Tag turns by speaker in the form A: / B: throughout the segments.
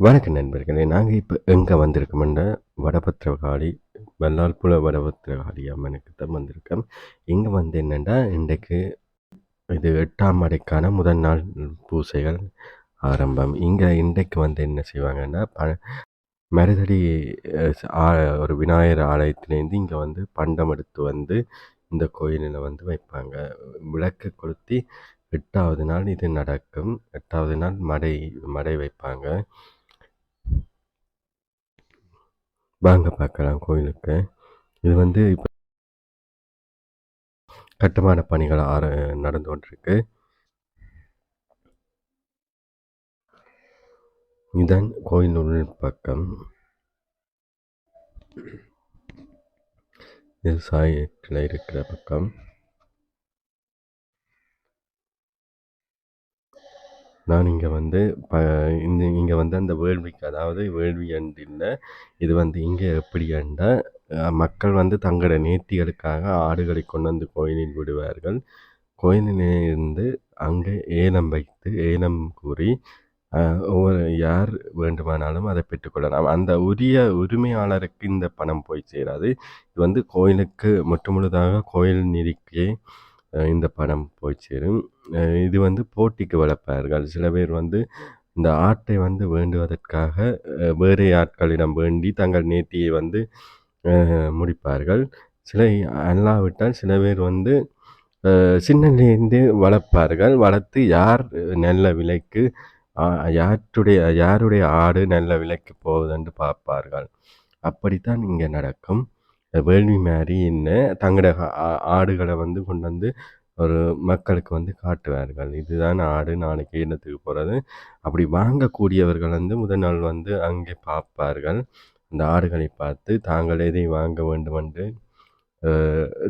A: வணக்கம் நண்பர்களே நாங்கள் இப்போ எங்கே வந்திருக்கோம்ன்ற வடபத்திரகாளி வல்லால்புல வடபத்திரகாளி அம்மனுக்கு தான் வந்திருக்கோம். இங்கே வந்து என்னென்னா இன்றைக்கு இது எட்டாம் அடைக்கான முதல் நாள் பூசைகள் ஆரம்பம். இங்கே இன்றைக்கு வந்து என்ன செய்வாங்கன்னா ப மருதடி ஆ- ஒரு விநாயகர் ஆலயத்திலேருந்து இங்கே வந்து பண்டம் எடுத்து வந்து இந்த கோயிலில் வந்து வைப்பாங்க. விளக்கு கொளுத்தி எட்டாவது நாள் இது நடக்கும். எட்டாவது நாள் மடை மடை வைப்பாங்க. வாங்க பார்க்கலாம் கோயிலுக்கு. இது வந்து இப்போ கட்டுமான பணிகள் ஆர நடந்து கொண்டிருக்கு. இதுதான் கோயில் உள் பக்கம் இது சாயத்தில் இருக்கிற பக்கம். நான் இங்கே வந்து ப இந்த இங்கே வந்து அந்த வேள்விக்கு அதாவது வேள்வி அன்று இல்லை இது வந்து இங்கே எப்படி என்றால் மக்கள் வந்து தங்களோட நேர்த்திகளுக்காக ஆடுகளை கொண்டு வந்து கோயிலில் விடுவார்கள். கோயிலிலே இருந்து அங்கே ஏலம் வைத்து ஏலம் கூறி ஒவ்வொரு யார் வேண்டுமானாலும் அதை பெற்றுக்கொள்ளலாம் அந்த உரிய உரிமையாளருக்கு இந்த பணம் போய் சேராது. இது வந்து கோயிலுக்கு முற்றுமுழுதாக கோயில் நிதிக்கே இந்த பணம் போய் சேரும். இது வந்து போட்டிக்கு வளர்ப்பார்கள். சில பேர் வந்து இந்த ஆட்டை வந்து வேண்டுவதற்காக வேறு ஆட்களிடம் வேண்டி தங்கள் நேர்த்தியை வந்து முடிப்பார்கள். சில அல்லாவிட்டால் சில பேர் வந்து சின்னலேருந்து வளர்ப்பார்கள். வளர்த்து யார் நல்ல விலைக்கு யாருடைய யாருடைய ஆடு நல்ல விலைக்கு போகுதுன்னு பார்ப்பார்கள். அப்படித்தான் இங்கே நடக்கும். வேள்வி மாதிரி என்ன தங்களோட ஆடுகளை வந்து கொண்டு வந்து ஒரு மக்களுக்கு வந்து காட்டுவார்கள். இதுதான் ஆடு நாளைக்கு ஈனத்துக்கு போகிறது அப்படி வாங்கக்கூடியவர்கள் வந்து முதல் நாள் வந்து அங்கே பார்ப்பார்கள். அந்த ஆடுகளை பார்த்து தாங்கள் எதை வாங்க வேண்டும் என்று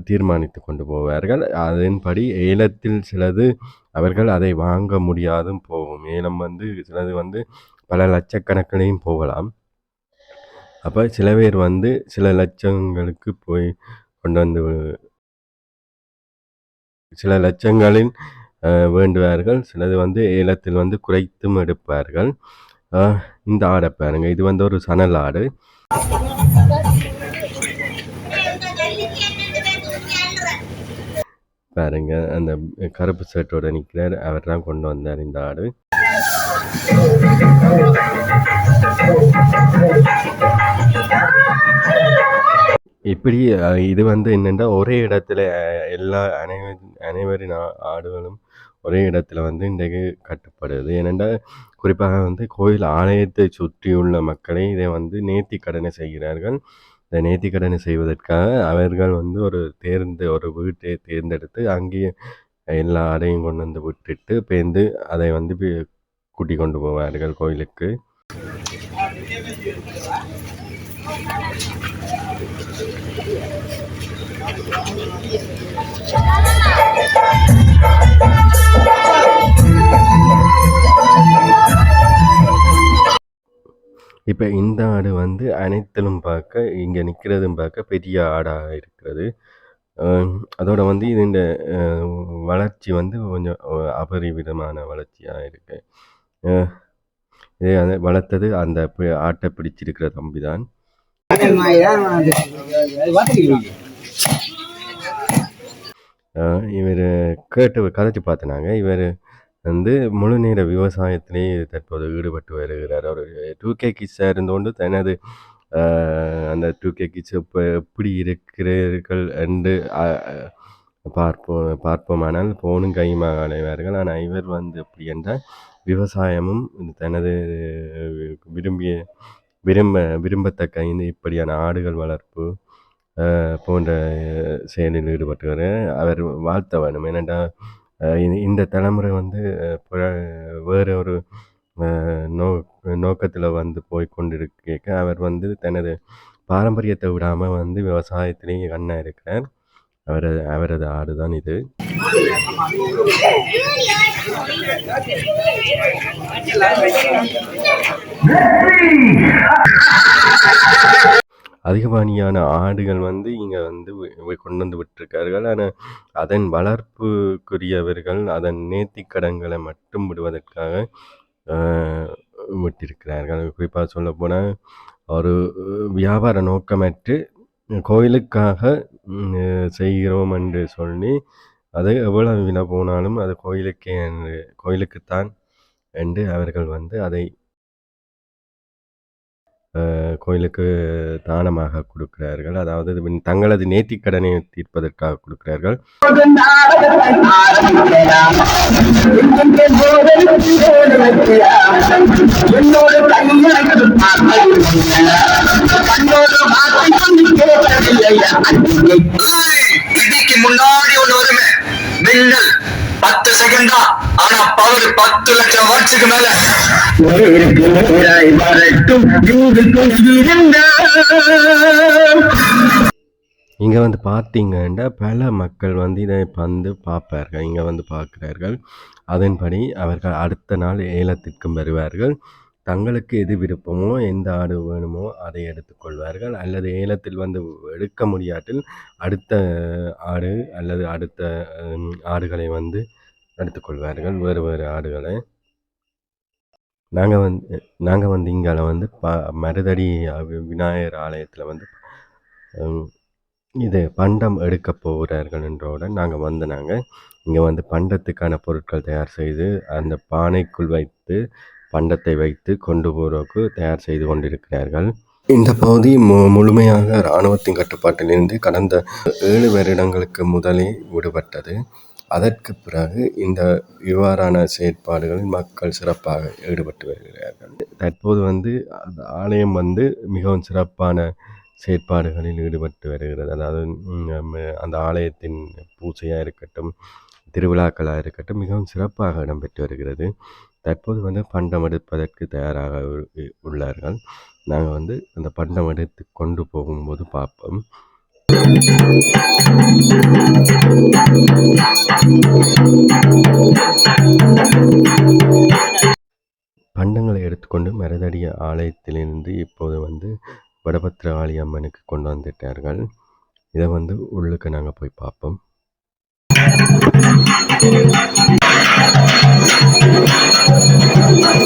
A: தீர்மானித்து கொண்டு போவார்கள். அதன்படி ஏலத்தில் சிலது அவர்கள் அதை வாங்க முடியாதும் போகும். ஏலம் வந்து சிலது வந்து பல லட்சக்கணக்கிலையும் போகலாம். அப்போ சில பேர் வந்து சில லட்சங்களுக்கு போய் கொண்டு வந்து சில லட்சங்களில் வேண்டுவார்கள். சிலது வந்து ஏலத்தில் வந்து குறைத்தும் எடுப்பார்கள். இந்த ஆடை பாருங்க. இது வந்து ஒரு சணல் ஆடு. பாருங்க. அந்த கருப்பு ஷர்ட்டோட நிற்கிறார் அவர் தான் கொண்டு வந்தார் இந்த ஆடு. இப்படி இது வந்து என்னென்னா ஒரே இடத்துல எல்லா அனைவ அனைவரின் ஆடுகளும் ஒரே இடத்துல வந்து இன்றைக்கு கட்டுப்படுது. ஏனென்றால் குறிப்பாக வந்து கோயில் ஆலயத்தை சுற்றியுள்ள மக்களை இதை வந்து நேர்த்தி கடனை செய்கிறார்கள். இந்த நேர்த்தி கடனை செய்வதற்காக அவர்கள் வந்து ஒரு தேர்ந்து ஒரு வீட்டை தேர்ந்தெடுத்து அங்கேயே எல்லா ஆடையும் கொண்டு வந்து விட்டுட்டு பேர்ந்து அதை வந்து கூட்டி கொண்டு போவார்கள் கோயிலுக்கு. இப்போ இந்த ஆடு வந்து அனைத்திலும் பார்க்க இங்கே நிற்கிறதும் பார்க்க பெரிய ஆடாக இருக்கிறது. அதோட வந்து இது இந்த வளர்ச்சி வந்து கொஞ்சம் அபரிவிதமான வளர்ச்சியாக இருக்கு. இதே அதை வளர்த்தது அந்த பி- ஆட்டை பிடிச்சிருக்கிற தம்பி தான் இவர் கேட்டு கதைச்சு பார்த்தனாங்க. இவர் வந்து முழு நேர விவசாயத்திலே தற்போது ஈடுபட்டு வருகிறார். அவர் டூ கே கிட்ஸாக இருந்தோண்டு தனது அந்த டூ கே கிட்ஸ் இப்போ எப்படி இருக்கிறீர்கள் என்று பார்ப்போம் பார்ப்போமானால் போனும் கையுமாக அலைவார்கள் ஆனால் இவர் வந்து எப்படி என்றால் விவசாயமும் தனது விரும்பிய விரும்ப விரும்பத்தக்க இந்த இப்படியான ஆடுகள் வளர்ப்பு போன்ற செயலில் ஈடுபட்டு அவர் வாழ்த்த வேணும். ஏனென்றால் இந்த- தலைமுறை வந்து வேறு ஒரு நோ நோக்கத்தில் வந்து போய் கொண்டிருக்க அவர் வந்து தனது பாரம்பரியத்தை விடாமல் வந்து விவசாயத்திலேயே கண்ணாக இருக்கிறார். அவரது அவரது ஆடு தான் இது அதிகமானியான ஆடுகள் வந்து இங்கே வந்து கொண்டு வந்து விட்டிருக்கார்கள். ஆனால் அதன் வளர்ப்புக்குரியவர்கள் அதன் நேர்த்திக்கடன்களை மட்டும் விடுவதற்காக விட்டிருக்கிறார்கள். குறிப்பாக சொல்லப்போனால் ஒரு வியாபார நோக்கமற்று கோயிலுக்காக செய்கிறோம் என்று சொல்லி அது எவ்வளவு விலை போனாலும் அது கோயிலுக்கே என்று கோயிலுக்குத்தான் என்று அவர்கள் வந்து அதை கோயிலுக்கு தானமாக கொடுக்கிறார்கள். அதாவது இது தங்களது நேர்த்திக்கடனை தீர்ப்பதற்காக கொடுக்கிறார்கள்.
B: முன்னாடி ஒன்று வருமே. மின்னல் பத்து செகண்ட் தான் ஆனா பவர் பத்து லட்சம் வாட்ஸுக்கு மேல. வரட்டும்
A: இங்கே வந்து பார்த்தீங்கன்னா பல மக்கள் வந்து இதை வந்து பார்ப்பார்கள் இங்கே வந்து பார்க்கிறார்கள். அதன்படி அவர்கள் அடுத்த நாள் ஏலத்திற்கும் வருவார்கள். தங்களுக்கு எது விருப்பமோ எந்த ஆடு வேணுமோ அதை எடுத்துக்கொள்வார்கள் அல்லது ஏலத்தில் வந்து எடுக்க முடியாட்டில் அடுத்த ஆடு அல்லது அடுத்த ஆடுகளை வந்து எடுத்துக்கொள்வார்கள் வேறு வேறு ஆடுகளை. நாங்கள் வந்து நாங்கள் வந்து இங்கால வந்து ப மருதடி விநாயகர் ஆலயத்தில் வந்து இது பண்டம் எடுக்க போகிறார்கள் என்றவுடன் நாங்கள் வந்து நாங்கள் இங்கே வந்து பண்டத்துக்கான பொருட்கள் தயார் செய்து அந்த பானைக்குள் வைத்து பண்டத்தை வைத்து கொண்டு போகிறதுக்கு தயார் செய்து கொண்டிருக்கிறார்கள். இந்த பகுதி மு முழுமையாக இராணுவத்தின் கட்டுப்பாட்டிலிருந்து கடந்த ஏழு வருடங்களுக்கு முதலே விடுபட்டது. அதற்கு பிறகு இந்த இவ்வாறான செயற்பாடுகளில் மக்கள் சிறப்பாக ஈடுபட்டு வருகிறார்கள். தற்போது வந்து அந்த ஆலயம் வந்து மிகவும் சிறப்பான செயற்பாடுகளில் ஈடுபட்டு வருகிறது. அதாவது அந்த ஆலயத்தின் பூஜையாக இருக்கட்டும் திருவிழாக்களாக இருக்கட்டும் மிகவும் சிறப்பாக இடம்பெற்று வருகிறது. தற்போது வந்து பண்டம் எடுப்பதற்கு தயாராக உள்ளார்கள். நாங்கள் வந்து அந்த பண்டம் எடுத்து கொண்டு போகும்போது பார்ப்போம். பண்டங்களை எடுத்துக்கொண்டு மரதடிய ஆலயத்திலிருந்து இப்போது வந்து வடபத்திரகாளி அம்மனுக்கு கொண்டு வந்துட்டார்கள். இதை வந்து உள்ளுக்கு நாங்கள் போய் பார்ப்போம்.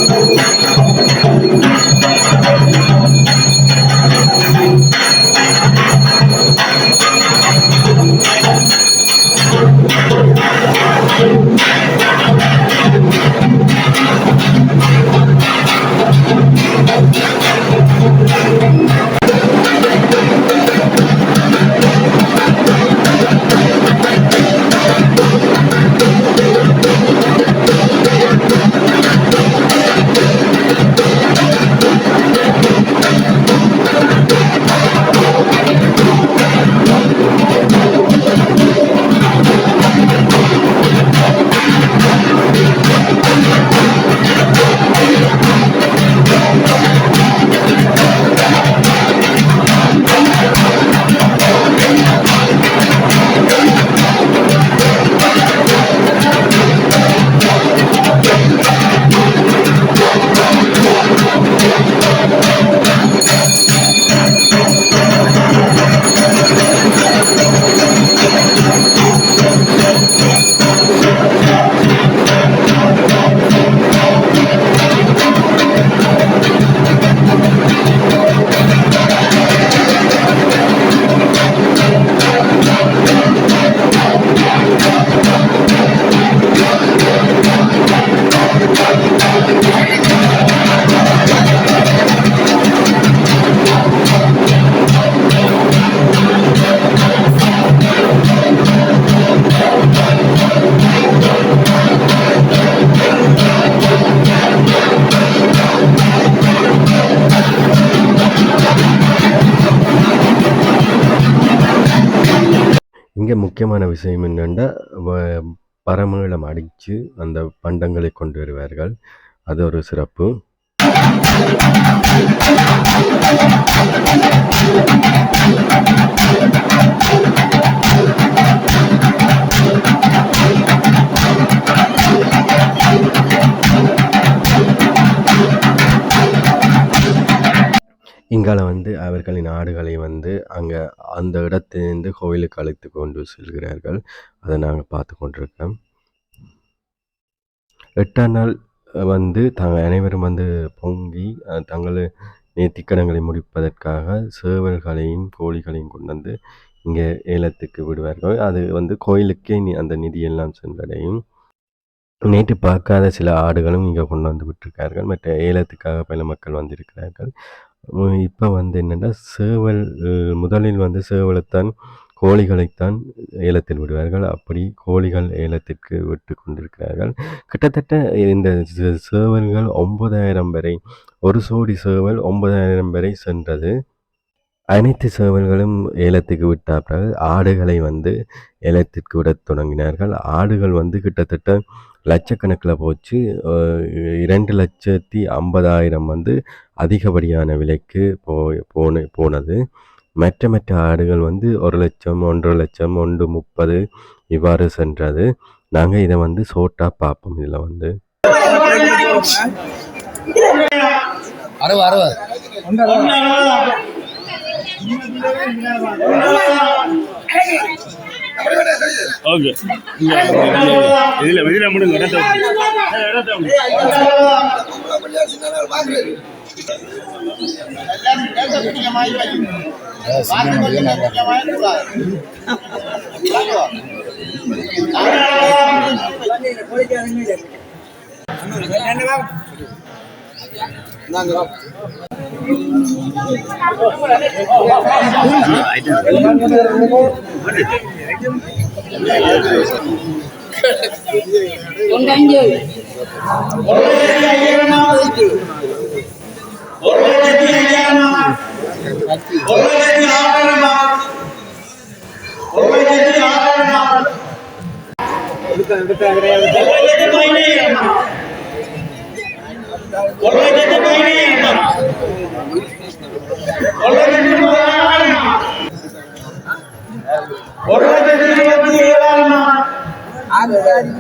A: Thank you. முக்கியமான விஷயம் என்னென்னா பரமேளம் அடித்து அந்த பண்டங்களை கொண்டு வருவார்கள். அது ஒரு சிறப்பு. இங்கால வந்து அவர்களின் ஆடுகளை வந்து அங்கே அந்த இடத்திலிருந்து கோயிலுக்கு அழைத்து கொண்டு செல்கிறார்கள். அதை நாங்கள் பார்த்து கொண்டிருக்கோம் எட்டாம் நாள் வந்து தாங்கள் அனைவரும் வந்து பொங்கி தங்கள் நேர்த்திக்கடன்களை முடிப்பதற்காக சேவல்களையும் கோழிகளையும் கொண்டு வந்து இங்கே ஏலத்துக்கு விடுவார்கள். அது வந்து கோயிலுக்கே நி- அந்த நிதியெல்லாம் சென்றடையும். நேற்று பார்க்காத சில ஆடுகளும் இங்கே கொண்டு வந்து விட்டிருக்கார்கள். மற்ற ஏலத்துக்காக பல மக்கள் வந்திருக்கிறார்கள். இப்போ வந்து என்னென்னா சேவல் முதலில் வந்து சேவலைத்தான் கோழிகளைத்தான் ஏலத்தில் விடுவார்கள். அப்படி கோழிகள் ஏலத்திற்கு விட்டு கொண்டிருக்கிறார்கள். கிட்டத்தட்ட இந்த சேவல்கள் ஒன்பதாயிரம் வரை ஒரு சோடி சேவல் ஒன்பதாயிரம் வரை சென்றது. அனைத்து சேவல்களும் ஏலத்துக்கு விட்ட பிறகு ஆடுகளை வந்து ஏலத்திற்கு விடத் தொடங்கினார்கள். ஆடுகள் வந்து கிட்டத்தட்ட லட்சக்கணக்கில் போச்சு. இரண்டு லட்சத்தி ஐம்பதாயிரம் வந்து அதிகப்படியான விலைக்கு போ போன போனது. மற்ற மற்ற ஆடுகள் வந்து ஒரு லட்சம் ஒன்றரை லட்சம் ஒன்று முப்பது இவ்வாறு சென்றது. நாங்கள் இதை வந்து சோட்டா பார்ப்போம் இதில் வந்து.
C: அறுபது அறுபது.
D: ஓகே. இதுல இதுல முடிங்க இடத்த நாங்க Orang itu orang Gracias.